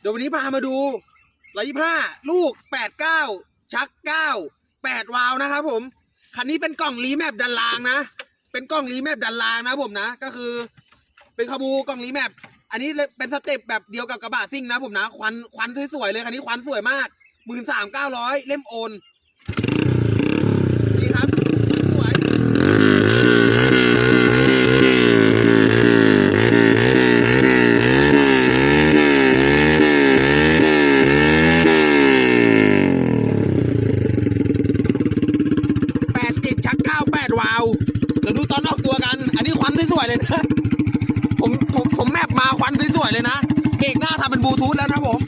เดี๋ยววันนี้พามาดูร้อยยี่ห้าลูกแปดเก้าชักเก้าแปดวาล์วนะครับผม คันนี้เป็นกล่องรีแมปดันรางนะ เป็นกล่องรีแมปดันรางนะผมนะ ก็คือ เป็นขบูกล่องรีแมปอันนี้เป็นสเต็ปแบบเดียวกับกระบะซิ่งนะผมนะ ควันควันสวยๆเลยคันนี้ควันสวยมากหมื่นสามเก้าร้อยเล่มโอนครับสวย แปดจิตชักเก้าแปดวาล์วเราดูตอนออก ตัวกัน อันนี้ควันสวยๆเลยนะ ผมผมผมแมปมาควันสวยๆเลยนะ เบรกหน้าทำเป็นบลูทูธแล้วนะผม